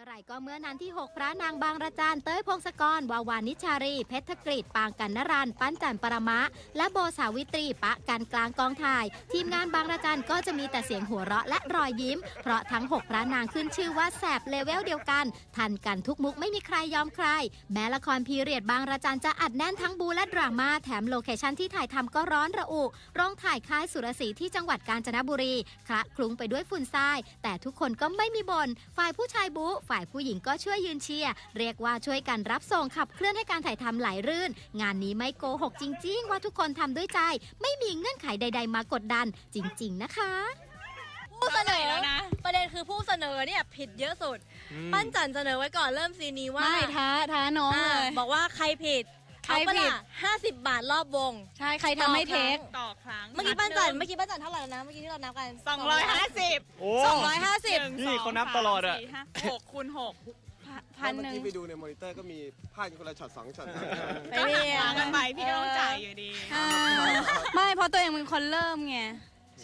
อไหร่ก็เมื่อนั้นที่ 6 พระนางบางระจานเต้ยพงศกร วาวานิชารี เพชรกรีดปางกันนรันปั้นจันปรมะ และโบสาวิตรีปะกันกลางกองถ่าย ทีมงานบางระจันก็จะมีแต่เสียงหัวเราะและรอยยิ้ม เพราะทั้ง 6 พระนางขึ้นชื่อว่าแสบเลเวลเดียวกัน ทันกันทุกมุกไม่มีใครยอมใคร แม้ละครพีเรียดบางระจันจะอัดแน่นทั้งบูและดราม่าแถมโลเคชั่นที่ถ่ายทำก็ร้อนระอุโรงถ่ายค่ายสุรศรีที่จังหวัดกาญจนบุรีคละคลุ้งไปด้วยฝุ่นทราย แต่ทุกคนก็ไม่มีบน่นฝ่ายผู้ชายบูฝ่ายผู้หญิงก็ช่วยยืนเชียร์เรียกว่าช่วยกันรับส่งขับเคลื่อนให้การถ่ายทำไหลรื่น งานนี้ไม่โกหกจริง ๆ ว่าทุกคนทำด้วยใจ ไม่มีเงื่อนไขใด ๆ มากดดัน จริง ๆ นะคะ ผู้เสนอประเด็นคือผู้เสนอเนี่ยผิดเยอะสุดปั้นจันเสนอไว้ก่อนเริ่มซีนนี้ว่าไม่ท้าท้าน้องอ่าเลย บอกว่าใครผิด ใครผิดห้าสิบบาทรอบวง ใช่ ใครทำไม่เทค ต่อครั้งเมื่อกี้ปั้นจันเมื่อกี้ปั้นจันเท่าไหร่แล้วนะ เมื่อกี้ที่เรานับกันสองร้อยห้าสิบโอ้สองร้อยห้าสิบนี่เขานับตลอดอะหกคูณหกพันหนึ่งเมื่อกี้ไปดูในมอนิเตอร์ก็มีพลาดคนละช็อตสองช็อตสามช็อตไปเรียมากันไปพี่ก็ต้องจ่ายอยู่ดีอ่าไม่เพราะตัวเองเป็นคนเริ่มไง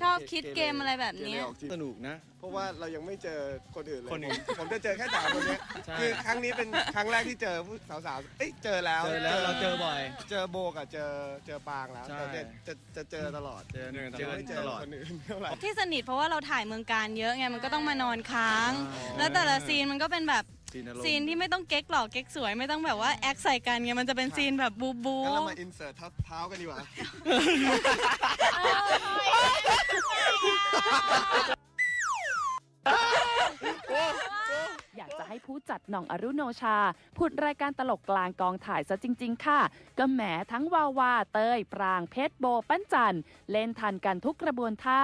ชอบคิดเกมอะไรแบบเนี้ยเกเรออกจริงสนุกนะ เพราะว่าเรายังไม่เจอคนอื่นเลยคนอื่นผมผมจะเจอแค่สามคนเนี้ยใช่ คือครั้งนี้เป็นครั้งแรกที่เจอผู้สาวๆเอ้ยเจอแล้วเจอแล้วเราเจอบ่อย เจอโบกับเจอเจอปางแล้วใช่ แต่จะจะจะเจอตลอดเจอเจอไม่เจอตลอด คนอื่นเท่าไหร่ ที่สนิทเพราะว่าเราถ่ายเมืองการเยอะไงมันก็ต้องมานอนค้างแล้วแต่ละซีนมันก็เป็นแบบซีนอารมณ์ซีนที่ไม่ต้องเก๊กหรอกเก๊กสวยไม่ต้องแบบว่าแอคใส่กันไงมันจะเป็นซีนแบบบูบูงั้นเรามาอินเสิร์ตเท้ากันดีกว่า ห้ผู้จัดหน่องอรุโนชาพูดรายการตลกกลางกองถ่ายซะจริง ๆ ค่ะ ก็แหมทั้งวาวาเตย ปรางเพชรโบปั้นจันเล่นทันกันทุกกระบวนท่า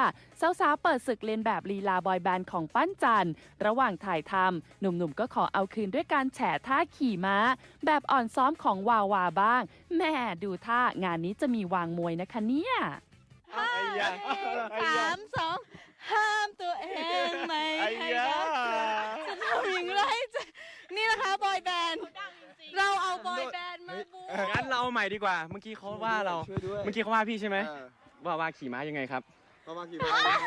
สาวๆเปิดศึกเรียนแบบลีลาบอยแบนด์ของปั้นจันระหว่างถ่ายทำหนุ่มๆก็ขอเอาคืนด้วยการแฉท่าขี่ม้า แบบอ่อนซ้อมของวาวาบ้างแหม่ดูท่างานนี้จะมีวางมวยนะคะเนี่ยสามสองห้ามตัวเองไม่ ไอ้ ให้ ยา รักจะทำอย่างไรจะนี่นะคะบ อยแบนด์เราเอาบอยแบนด์มาบูงั้นเราเอาใหม่ดีกว่า เมื่อกี้เขาว่าเรา ช่วยด้วย เมื่อกี้เขาว่าพี่ใช่ไหม เออว่าว่าขี่ม้ายังไงครับประมาณกี่บาท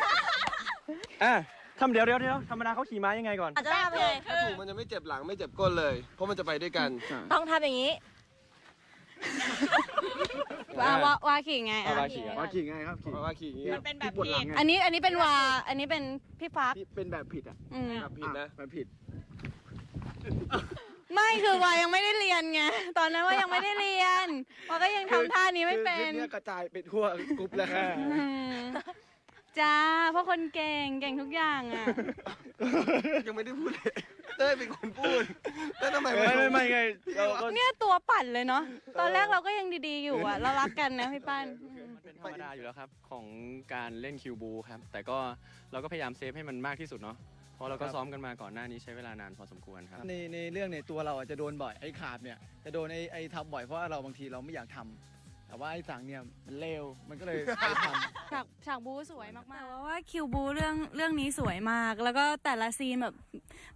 อะทำเดี๋ยวเดี๋ยวเดี๋ยวธรรมดาเขาขี่ม้ายังไงก่อน อาจจะทำยังไงถ้าถูกมันจะไม่เจ็บหลังไม่เจ็บก้นเลย เพราะมันจะไปด้วยกันต้องทำอย่างนี้วาวาวาขี่ไงว่าอะว่าขี่อะว่าขี่ไงครับขี่ว่าขี่อย่างงี้มันเป็นแบบปวดหลังผิดไงอันนี้อันนี้เป็นวา อันนี้เป็นพี่ฟักที่เป็นแบบผิดอะอืมแบบผิดนะแบบผิดไม่ คือวายังไม่ได้เรียนไงตอนนั้นว่ายังไม่ได้เรียนวาก็ยังทำท่านี้ไม่เป็นคือคลิปเนี้ยกระจายไปทั่วกรุ๊ปแล้วอืมจ้าเพราะคนเก่งเก่งทุกอย่างอะ ยังไม่ได้พูดเลยเต้ยเป็นคนพูดแล้วทำไมไม่ไม่ไม่ไงเราก็เนี่ยตัวปั่นเลยเนาะตอนแรกเราก็ยังดีๆอยู่อะ เรารักกันนะพี่ปั้นมันเป็นธรรมดาอยู่แล้วครับ ของการเล่นคิวบูครับ แต่ก็เราก็พยายามเซฟให้มันมากที่สุดเนาะ เพราะเราก็ซ้อมกันมาก่อนหน้านี้ใช้เวลานานพอสมควรครับ ในในเรื่องเนี่ยตัวเราอาจจะโดนบ่อยไอ้ขาบเนี่ยจะโดนไอ้ไอ้ทำบ่อยเพราะว่าเราบางทีเราไม่อยากทำแต่ว่าไอ้สั่งเนี่ยมันเลวมันก็เลยไปทำ ฉากฉากบูสวยมากๆแต่ว่าว่าคิวบูเรื่องเรื่องนี้สวยมาก แล้วก็แต่ละซีนแบบ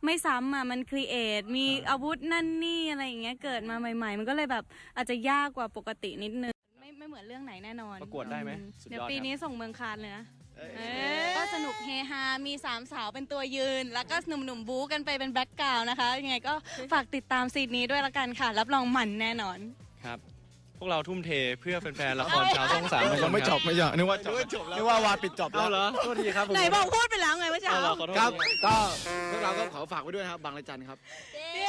ไม่ซ้ำอะมันครีเอทมีอาวุธนั่นนี่อะไรอย่างเงี้ยเกิดมาใหม่ๆ มันก็เลยแบบอาจจะยากกว่าปกตินิดนึง ไม่ไม่เหมือนเรื่องไหนแน่นอนประกวดได้ไหมอืสุดยอดเดี๋ยวปีนี้ส่งเมืองคานเลยนะเอ้ยเออก็ สนุกเฮฮา มีสามสาวเป็นตัวยืน แล้วก็หนุ่มๆบู๊กันไปเป็นแบ็กกราวน์นะคะ ยังไงก็ฝากติดตามซีนนี้ด้วยละกันค่ะ รับรองมันแน่นอน ครับ พวกเราทุ่มเทเพื่อแฟนๆละครชาวช่องสามทุกคนยังไม่จบไม่จบนึกว่าจบนึกว่าจบแล้วนึกว่าวาปิดจบแล้เอาวเหรอโทษทีครับผมไหนบอกพูดไปแล้วไงเมื่อเช้าเอาเหรอขอโทษครับทีก็พวกเราก็ขอฝากไว้ด้วยนะครับบางระจันครับ เย้